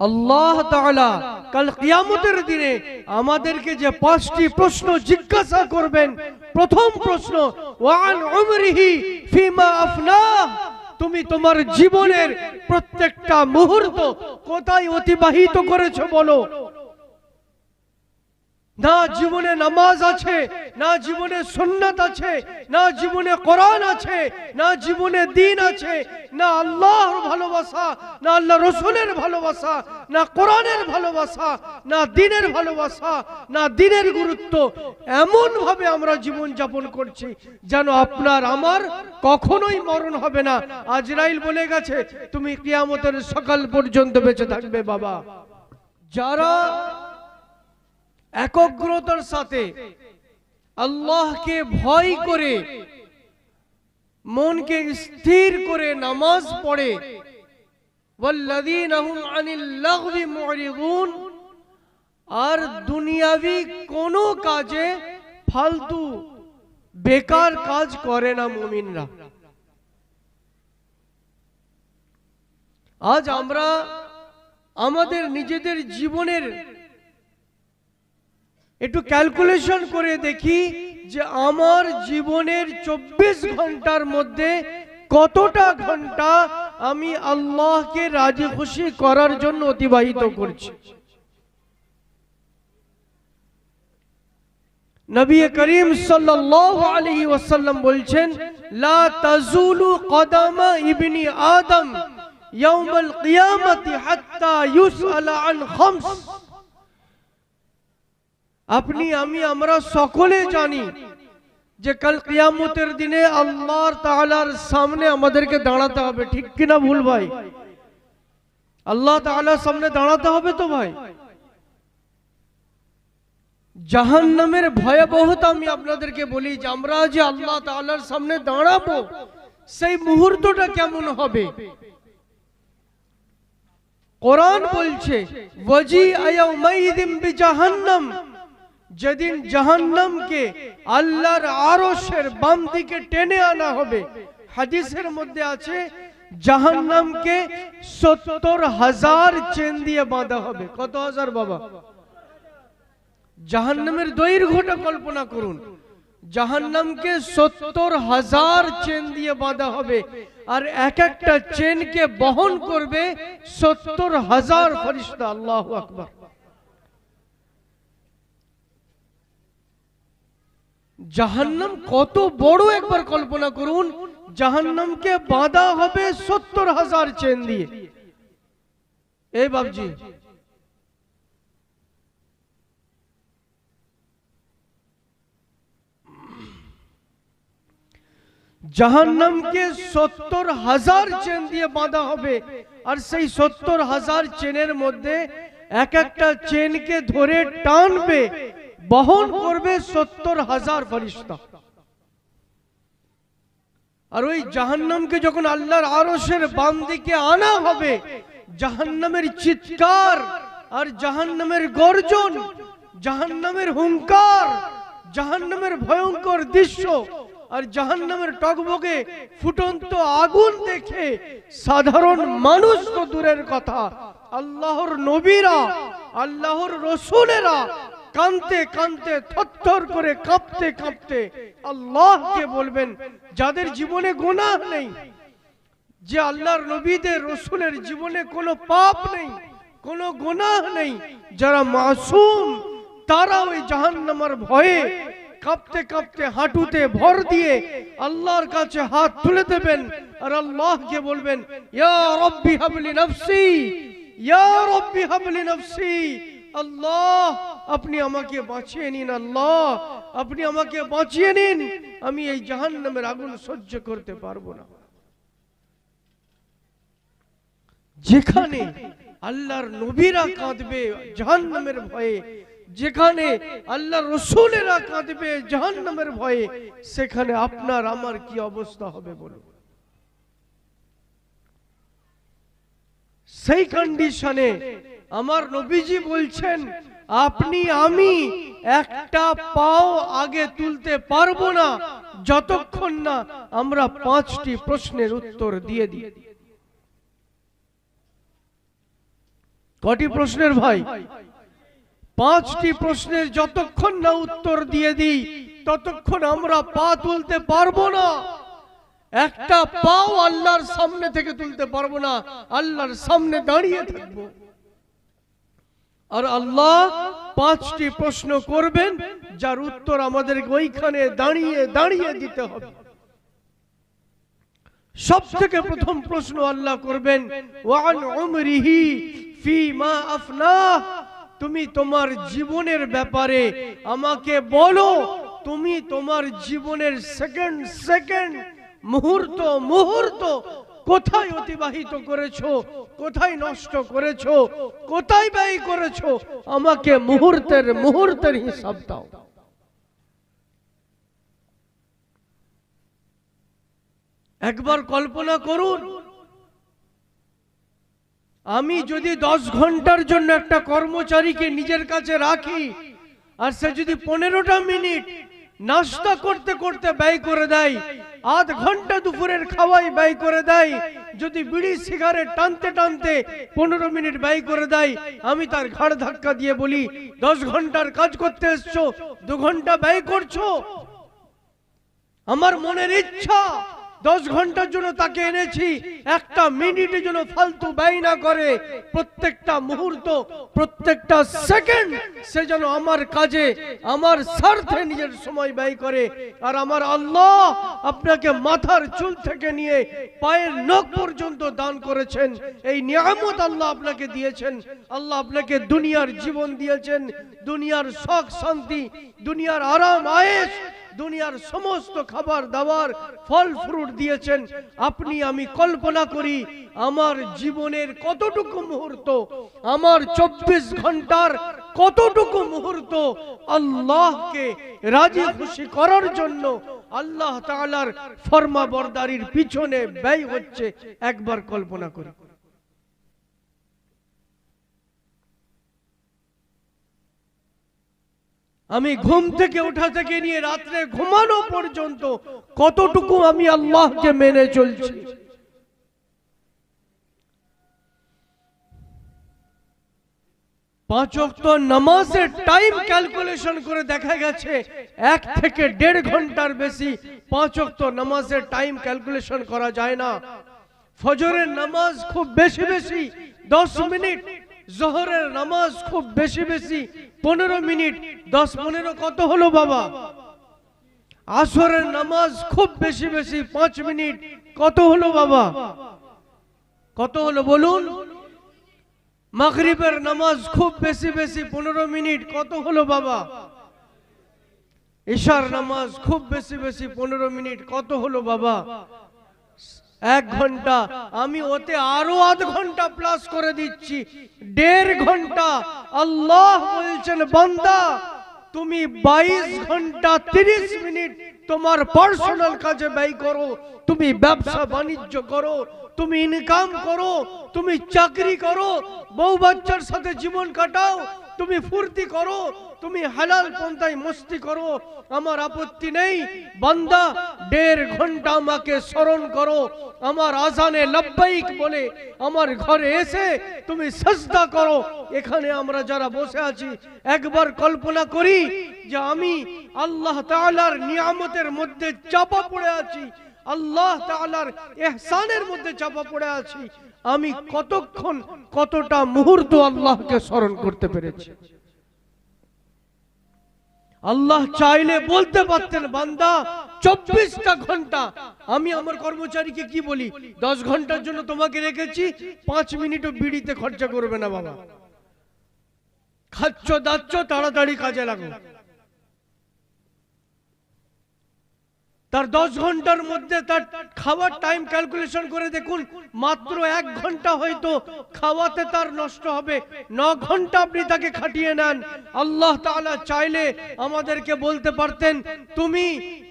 আল্লাহ তাআলা কাল কিয়ামতের দিনে আমাদেরকে যে পাঁচটি প্রশ্ন জিজ্ঞাসা করবেন, প্রথম প্রশ্ন, ওয়ান উমরিহি ফিমা আফনা? তুমি তোমার জীবনের প্রত্যেকটা মুহূর্ত কোথায় অতিবাহিত করেছ বলো। না জীবনে নামাজ আছে, না জীবনে সুন্নাত আছে, না জীবনে কোরআন আছে, না জীবনে দিন আছে, না আল্লাহর ভালোবাসা, না আল্লাহ রসুলের ভালোবাসা, না কোরআনের ভালোবাসা, না দিনের ভালোবাসা, না দিনের গুরুত্ব। এমন ভাবে আমরা জীবন যাপন করছি যেন আপনার আমার কখনোই মরণ হবে না। আজরাইল বলে গেছে, তুমি কিয়ামতের সকাল পর্যন্ত বেঁচে থাকবে বাবা। যারা একগ্রতার সাথে আল্লাহকে ভয় করে, মনকে স্থির করে নামাজ পড়ে। আর দুনিয়াবি কোনো কাজে ফালতু বেকার কাজ করে না মুমিনরা। আজ আমরা আমাদের নিজেদের জীবনের একটু ক্যালকুলেশন করে দেখি যে আমার জীবনের চব্বিশ ঘণ্টার মধ্যে কতটা ঘণ্টা আমি আল্লাহকে রাজি খুশি করার জন্য অতিবাহিত করছি। নবী করিম সাল্লাল্লাহু আলাইহি ওয়াসাল্লাম বলছেন, লা তাজুলু কদামা ইবনি আদম ইয়াউমাল কিয়ামতি হাত্তা ইউসআলা আন খামস। আপনি, আমি, আমরা সকলে জানি যে কাল কিয়ামতের দিনে আল্লাহর তাআলার সামনে আমাদেরকে দাঁড়াতে হবে। ঠিক কিনা ভুল ভাই? আল্লাহ তাআলার সামনে দাঁড়াতে হবে তো ভাই? জাহান্নামের ভয়াবহতা আমি আপনাদেরকে বলি যে আমরা যে আল্লাহ তাআলার সামনে দাঁড়াবো, সেই মুহূর্তটা কেমন হবে? কোরআন বলছে ওয়াজি আয়াউমাইদিম বিজাহান্নাম। যেদিন জাহান্নামকে আল্লাহর আরশের বাম দিকে টেনে আনা হবে, হাদিসের মধ্যে আছে, জাহান্নামকে সত্তর হাজার চেন দিয়ে বাঁধা হবে। কত হাজার বাবা? জাহান্নামের দৈর্ঘ্যটা কল্পনা করুন। জাহান্নামকে সত্তর হাজার চেন দিয়ে বাঁধা হবে আর এক একটা চেনকে বহন করবে সত্তর হাজার ফরিস্তা। আল্লাহ আকবার। জাহান্নাম কত বড় একবার কল্পনা করুন, জাহান্নামকে বাঁধা হবে সত্তর হাজার চেন দিয়ে। এই বাবজি জাহান্নামকে সত্তর হাজার চেন দিয়ে বাঁধা হবে, আর সেই সত্তর হাজার চেনের মধ্যে এক একটা চেনকে ধরে টানবে বহন করবে সত্তর হাজার ফরিস্তা। আর ওই জাহান্নামকে যখন আল্লাহর আরশের বাম দিকে আনা হবে, জাহান্নামের চিৎকার আর জাহান্নামের গর্জন, জাহান্নামের হুঙ্কার, জাহান্নামের ভয়ঙ্কর দৃশ্য আর জাহান্নামের টকবগে ফুটন্ত আগুন দেখে সাধারণ মানুষ তো দূরের কথা। আল্লাহর নবীরা, আল্লাহর রসুলেরা কানতে কানতে থরথর করে কাঁপতে কাঁপতে আল্লাহকে বলবেন, যাদের জীবনে গোনাহ নেই, যে আল্লাহর নবীদের, রসুলের জীবনে কোনো পাপ নেই, কোনো গোনাহ নেই, যারা মাসুম, তারা ওই জাহান্নামার ভয়ে কাঁপতে কাঁপতে হাঁটুতে ভর দিয়ে আল্লাহর কাছে হাত তুলে দেবেন আর আল্লাহকে বলবেন, ইয়া রব্বি হাবলি নফসি, ইয়া রব্বি হাবলি নফসি আল্লাহ, আপনি আমাকে বাঁচিয়ে নিন আল্লাহ, আপনি আমাকে বাঁচিয়ে নিন, আমি এই জাহান্নামের আগুন সহ্য করতে পারব না। যেখানে আল্লাহর নবীরা কাঁদবে, জাহান্নামের ভয়ে, যেখানে আল্লাহ রসুলেরা কাঁদবে, জাহান্নামের ভয়ে, সেখানে আপনার, আমার কি অবস্থা হবে বলুন। সেই কন্ডিশনে আমার নবীজি বলছেন, আপনি, আমি একটা পাও আগে তুলতে পারব না, যতক্ষণ না আমরা পাঁচটি প্রশ্নের উত্তর দিয়ে দিই। কটি প্রশ্নের ভাই? পাঁচটি প্রশ্নের যতক্ষণ না উত্তর দিয়ে দিই, ততক্ষণ আমরা পা তুলতে পারব না। একটা পাও আল্লাহর সামনে থেকে তুলতে পারব না, আল্লাহর সামনে দাঁড়িয়ে থাকব। আর আল্লাহ পাঁচটি প্রশ্ন করবেন, যার উত্তর আমাদের ওইখানে দাঁড়িয়ে দাঁড়িয়ে দিতে হবে। সব থেকে প্রথম প্রশ্ন আল্লাহ করবেন, ওয়ান ফি মা আফনাহ তুমি তোমার জীবনের ব্যাপারে আমাকে বলো তুমি তোমার জীবনের সেকেন্ড সেকেন্ড মুহূর্ত মুহূর্ত, কোথায় অতিবাহিত করেছ? কোথায় নষ্ট করেছ? কোথায় ব্যয় করেছ? আমাকে মুহূর্তের মুহূর্তের হিসাব দাও। একবার কল্পনা করুন, আমি যদি দশ ঘণ্টার জন্য একটা কর্মচারীকে নিজের কাছে রাখি, আর সে যদি পনেরোটা মিনিট নাস্তা করতে করতে ব্যয় করে দেয়। আধ ঘণ্টা দুপুরের খাওয়াই ব্যয় করে দেয়। যদি বিড়ি, সিগারেট টানতে টানতে পনেরো মিনিট ব্যয় করে দেয়, আমি তার ঘাড় ধাক্কা দিয়ে বলি, দশ ঘণ্টার কাজ করতে এসছো, দু ঘণ্টা ব্যয় করছ? আমার মনের ইচ্ছা দশ ঘণ্টার জন্য তাকে এনেছি, একটা মিনিটের জন্য ফালতু ব্যয় না করে, প্রত্যেকটা মুহূর্ত, প্রত্যেকটা সেকেন্ড সে যেন আমার কাজে, আমার স্বার্থে নিজের সময় ব্যয় করে। আর আমার আল্লাহ আপনাকে মাথার চুল থেকে নিয়ে পায়ের নখ পর্যন্ত দান করেছেন। এই নিয়ামত আল্লাহ আপনাকে দিয়েছেন। আল্লাহ আপনাকে দুনিয়ার জীবন দিয়েছেন। দুনিয়ার শখ শান্তি, দুনিয়ার আরাম, আয়েশ দুনিয়ার সমস্ত খাবার দাবার, ফল ফ্রুট দিয়েছেন। আপনি, আমি কল্পনা করি, আমার জীবনের কতটুকু মুহূর্ত, আমার চব্বিশ ঘণ্টার কতটুকু মুহূর্ত আল্লাহকে রাজি খুশি করার জন্য আল্লাহ তালার ফর্মা বরদারির পিছনে ব্যয় হচ্ছে, একবার কল্পনা করি। আমি ঘুম থেকে ওঠা থেকে নিয়ে রাত্রে ঘুমানো পর্যন্ত কতটুকু আমি আল্লাহকে মেনে চলছি? পাঁচ ওয়াক্ত নামাজের টাইম ক্যালকুলেশন করে দেখা গেছে, এক থেকে দেড় ঘণ্টার বেশি পাঁচ ওয়াক্ত নামাজের টাইম ক্যালকুলেশন করা যায় না। ফজরের নামাজ খুব বেশি বেশি, দশ মিনিট, জোহরের নামাজ খুব বেশি বেশি পনেরো মিনিট, দশ পনেরো কত হলো বাবা? আসরের নামাজ খুব বেশি বেশি, পাঁচ মিনিট, কত হলো বাবা? কত হলো বলুন? মাগরিবের নামাজ খুব বেশি বেশি, পনেরো মিনিট, কত হলো বাবা? ঈশার নামাজ খুব বেশি বেশি, পনেরো মিনিট, কত হলো বাবা? এক ঘণ্টা। আমি ওতে আরও আধ ঘণ্টা প্লাস করে দিচ্ছি। দেড় ঘণ্টা। আল্লাহ বলছেন, বান্দা, তুমি বাইশ ঘণ্টা তিরিশ মিনিট তোমার পার্সোনাল কাজে ব্যয় করো। তুমি ব্যবসা বাণিজ্য করো। তুমি ইনকাম করো। তুমি চাকরি করো। বউ বাচ্চার সাথে জীবন কাটাও। তুমি ফুর্তি করো। তুমি হালাল পন্থায় মস্তি করো, আমার আপত্তি নেই। বান্দা, দেড় ঘণ্টা আমাকে স্মরণ করো। আমার আজানে লব্বাইক বলে আমার ঘরে এসে তুমি সজদা করো। এখানে আমরা যারা বসে আছি, একবার কল্পনা করি যে আমি আল্লাহ তাআলার নিয়ামতের মধ্যে চাপা পড়ে আছি। আল্লাহ তাআলার ইহসানের মধ্যে চাপা পড়ে আছি। আমি কতক্ষণ, কতটা মুহূর্ত আল্লাহকে স্মরণ করতে পেরেছি? আল্লাহ চাইলে বলতে পারতেন, বান্দা, চব্বিশটা ঘণ্টা আমি আমার কর্মচারীকে কি বলি? দশ ঘণ্টার জন্য তোমাকে রেখেছি, পাঁচ মিনিটও বিড়িতে খরচা করবে না বাবা। খাচ্ছ, দাচ্ছ, তাড়াতাড়ি কাজে লাগো। তার দশ ঘণ্টার মধ্যে তার খাওয়ার টাইম ক্যালকুলেশন করে দেখুন, মাত্র এক ঘণ্টা হয়তো খাওয়াতে তার নষ্ট হবে। ন ঘণ্টা আপনি তাকে খাটিয়ে নেন। আল্লাহ তাআলা চাইলে আমাদেরকে বলতে পারতেন, তুমি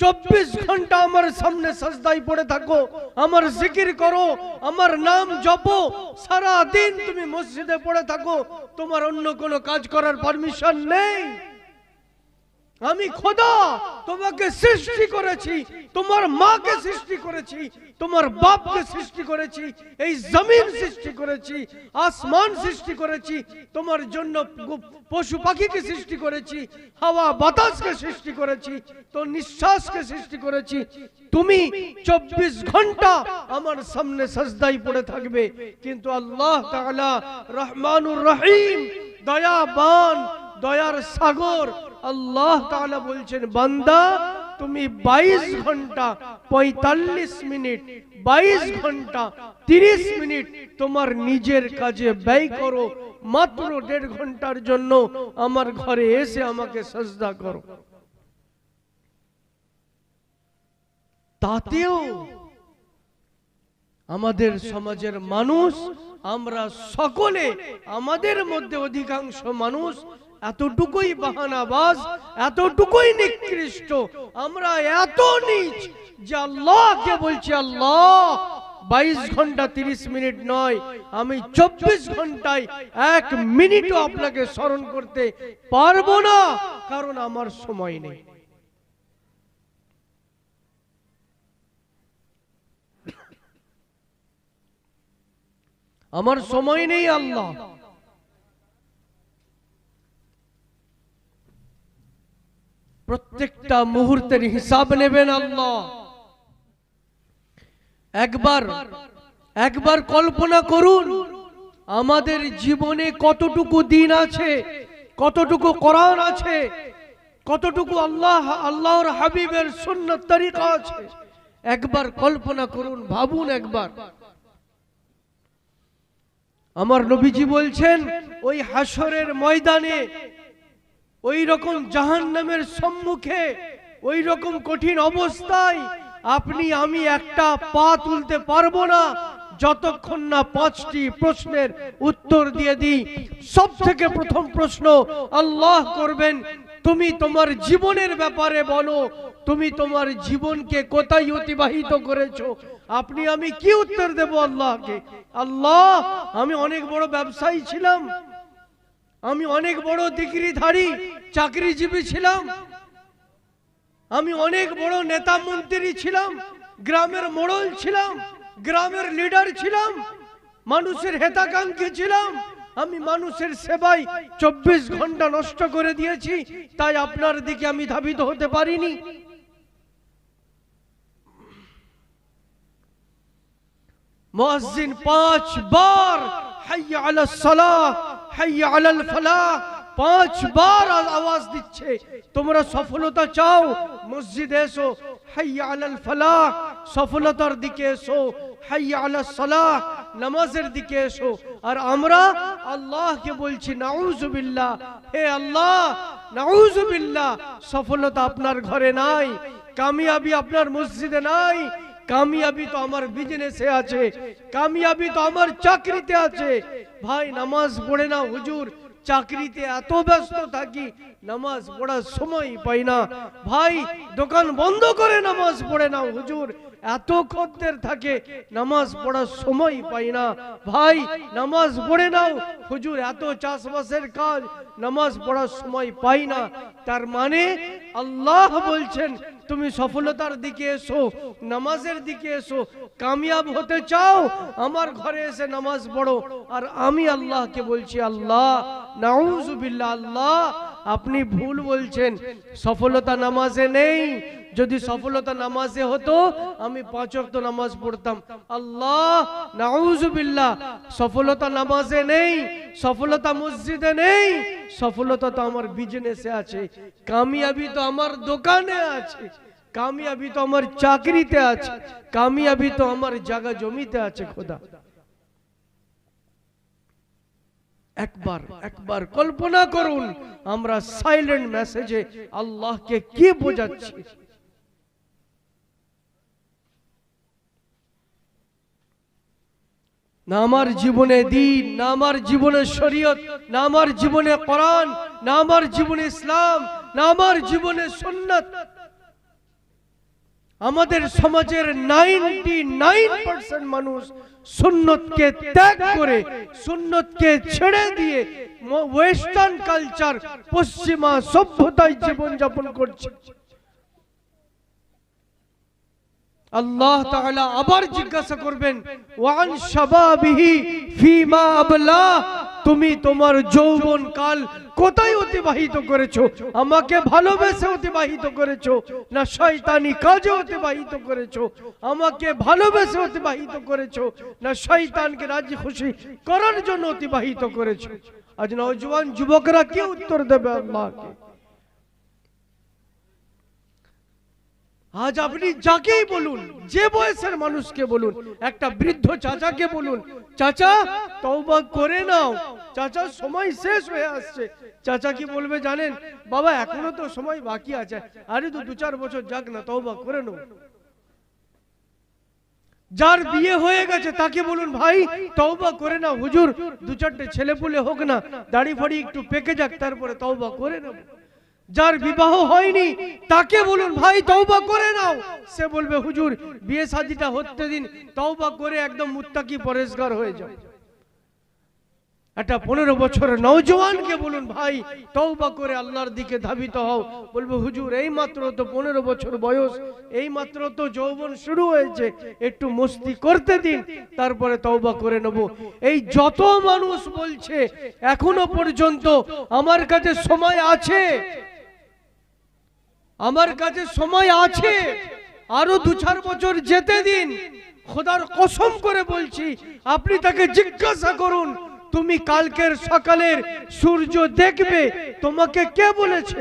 চব্বিশ ঘণ্টা আমার সামনে সজদাই পড়ে থাকো, আমার জিকির করো, আমার নাম জপো সারা দিন তুমি মসজিদে পড়ে থাকো, তোমার অন্য কোনো কাজ করার পারমিশন নেই। আমি খোদা তোমাকে সৃষ্টি করেছি, তোমার মাকে সৃষ্টি করেছি, তোমার বাপকে সৃষ্টি করেছি, এই জমিন সৃষ্টি করেছি, আসমান সৃষ্টি করেছি, তোমার জন্য পশু পাখিকে সৃষ্টি করেছি, হাওয়া বাতাসকে সৃষ্টি করেছি, তো নিঃশ্বাসকে সৃষ্টি করেছি। তুমি চব্বিশ ঘণ্টা আমার সামনে সজদাই পড়ে থাকবে, কিন্তু আল্লাহ রহমানুর রহিম, দয়াবান, দয়ার সাগর আল্লাহ তাআলা বলছেন, বান্দা, তুমি 22 ঘণ্টা 45 মিনিট 22 ঘণ্টা 30 মিনিট তোমার নিজের কাজে ব্যয় করো, মাত্র দেড় ঘণ্টার জন্য আমার ঘরে এসে আমাকে সজদা করো। তাতেও আমাদের সমাজের মানুষ, আমরা সকলে, আমাদের মধ্যে অধিকাংশ মানুষ এতটুকুই বাহানাবাজ, এতটুকুই নিকৃষ্ট। আমরা এত নিচ যে আল্লাহকে বলছি, আল্লাহ, বাইশ ঘণ্টা তিরিশ মিনিট নয়, আমি চব্বিশ ঘন্টায় এক মিনিটও আপনাকে স্মরণ করতে পারব না, কারণ আমার সময় নেই। আমার সময় নেই, আল্লাহ। প্রত্যেকটা মুহূর্তের হিসাব নেবেন আল্লাহ। একবার একবার কল্পনা করুন, আমাদের জীবনে কতটুকু দিন আছে, কতটুকু কোরআন আছে, কতটুকু আল্লাহ, আল্লাহর হাবিবের সুন্নত তরিকা আছে। একবার কল্পনা করুন, ভাবুন একবার। আমার নবীজি বলছেন, ওই হাসরের ময়দানে ওই রকম জাহান্নামের সম্মুখে, ওই রকম কঠিন অবস্থায় আপনি, আমি একটা পা তুলতে পারব না। যতক্ষণ না পাঁচটি প্রশ্নের উত্তর দিয়ে দিই সব থেকে প্রথম প্রশ্ন, আল্লাহ করবেন, তুমি তোমার জীবনের ব্যাপারে বলো, তুমি তোমার জীবনকে কোথায় অতিবাহিত করেছ? আপনি, আমি কি উত্তর দেব আল্লাহকে? আল্লাহ, আমি অনেক বড় ব্যবসায়ী ছিলাম আমি অনেক বড় ডিগ্রিধারী, চাকরিজীবী ছিলাম। আমি অনেক বড় নেতা মন্ত্রী ছিলাম, গ্রামের মোড়ল ছিলাম, গ্রামের লিডার ছিলাম, মানুষের হেতাকাঙ্ক্ষী ছিলাম। আমি মানুষের সেবায় চব্বিশ ঘণ্টা নষ্ট করে দিয়েছি, তাই আপনার দিকে আমি ধাবিত হতে পারিনি। মুয়াজ্জিন পাঁচ বার হাইয়া আলা সালাহ হাইয়া আলাল ফালাহ, পাঁচ বার আওয়াজ দিচ্ছে। তোমরা সফলতা চাও, মসজিদে এসো, হাইয়া আলাল ফালাহ, সফলতার দিকে এসো, হাইয়া আলাস সালাহ, নামাজের দিকে এসো। আর আমরা আল্লাহকে বলছি নাউজুবিল্লাহ হে আল্লাহ নাউজুবিল্লাহ সফলতা আপনার ঘরে নাই, কামিয়াবি আপনার মসজিদে নাই কামিয়াবি তো আমার বিজনেসে আছে, কামিয়াবি তো আমার চাকরিতে আছে। ভাই, নামাজ পড়ে না, হুজুর, চাকরিতে এত ব্যস্ত থাকি, নামাজ পড়ার সময় পাই না। ভাই, দোকান বন্ধ করে নামাজ পড়ে না, হুজুর, এত খদ্দের থাকে, নামাজ পড়ার সময় পাই না। ভাই, নামাজ পড়ে নাও, হুজুর, এত চাষবাসের কাজ, নামাজ পড়ার সময় পাই না। তার মানে আল্লাহ বলছেন তুমি সফলতার দিকে এসো, নামাজের দিকে এসো, কামিয়াব হতে চাও, আমার ঘরে এসে নামাজ পড়ো। আর আমি আল্লাহকে বলছি, আল্লাহ নাউজুবিল্লা আল্লাহ, আপনি ভুল বলছেন, সফলতা নামাজে নেই যদি সফলতা নামাজে হতো, আমি পাঁচ ওয়াক্ত নামাজ পড়তাম। আল্লাহ নাউজুবিল্লাহ সফলতা নামাজে নেই, সফলতা মসজিদে নেই, সফলতা তো আমার বিজনেসে আছে, কামিয়াবি তো আমার দোকানে আছে, কামিয়াবি তো আমার চাকরিতে আছে, কামিয়াবি তো আমার জায়গা জমিতে আছে, খোদা। একবার একবার কল্পনা করুন, আমরা সাইলেন্ট মেসেজে আল্লাহকে কি বোঝাচ্ছি? না আমার জীবনে দিন না আমার জীবনে শরীয়ত না আমার জীবনে কোরআন না আমার জীবনে ইসলাম না আমার জীবনে সুন্নত। আমাদের সমাজের নাইনটি নাইন পার্সেন্ট মানুষ সুন্নতকে ত্যাগ করে, সুন্নতকে ছেড়ে দিয়ে ওয়েস্টার্ন কালচার পশ্চিমা সভ্যতায় জীবন যাপন করছে। আল্লাহ তাআলা আবার জিজ্ঞাসা করবেন ওয়ান শাবাবিহি ফিমা আবলা? তুমি তোমার যৌবন কাল কোথায় অতিবাহিত করেছ? আমাকে ভালোবেসে অতিবাহিত করেছ? না শয়তানি কাজে অতিবাহিত করেছ? আমাকে ভালোবেসে অতিবাহিত করেছ? না শয়তানকে রাজি খুশি করার জন্য অতিবাহিত করেছ? আজ নওজোয়ান যুবকরা কি উত্তর দেবে আল্লাহকে? আজ আপনি যাকেই বলুন, যে বয়সের মানুষকে বলুন, একটা বৃদ্ধ চাচাকে বলুন, চাচা, তওবা করে নাও চাচা সময় শেষ হয়ে আসছে। চাচা কি বলবে জানেন? বাবা, এখনও তো সময় বাকি আছে, আরে তো দু চার বছর যাক না, তওবা করে নাও। যার বিয়ে হয়ে গেছে, তাকে বলুন, ভাই, তওবা করে না হুজুর দু চারটে ছেলে পুলে হোক না, দাড়ি ফাড়ি একটু পেকে যাক, তারপরে তওবা করে নেব যার বিবাহ হয়নি, তাকে বলুন, ভাই, তওবা করে নাও। সে বলবে, হুজুর, বিয়ে শাদিটা হতে দিন, তওবা করে একদম মুত্তাকি পরেশগার হয়ে যাও। একটা পনেরো বছরের নওজওয়ানকে বলুন, ভাই, তওবা করে আল্লাহর দিকে ধাবিত হও। বলব, হুজুর এই মাত্র তো পনেরো বছর বয়স এই মাত্র তো যৌবন শুরু হয়েছে, একটু মস্তি করতে দিন, তারপরে তওবা করে নেব। এই যত মানুষ বলছে, এখনও পর্যন্ত আমার কাছে সময় আছে আমার কাছে সময় আছে। আরও দু চার বছর যেতে দিন। খোদার কসম করে বলছি, আপনি তাকে জিজ্ঞাসা করুন, তুমি কালকের সকালের সূর্য দেখবে, তোমাকে কে বলেছে?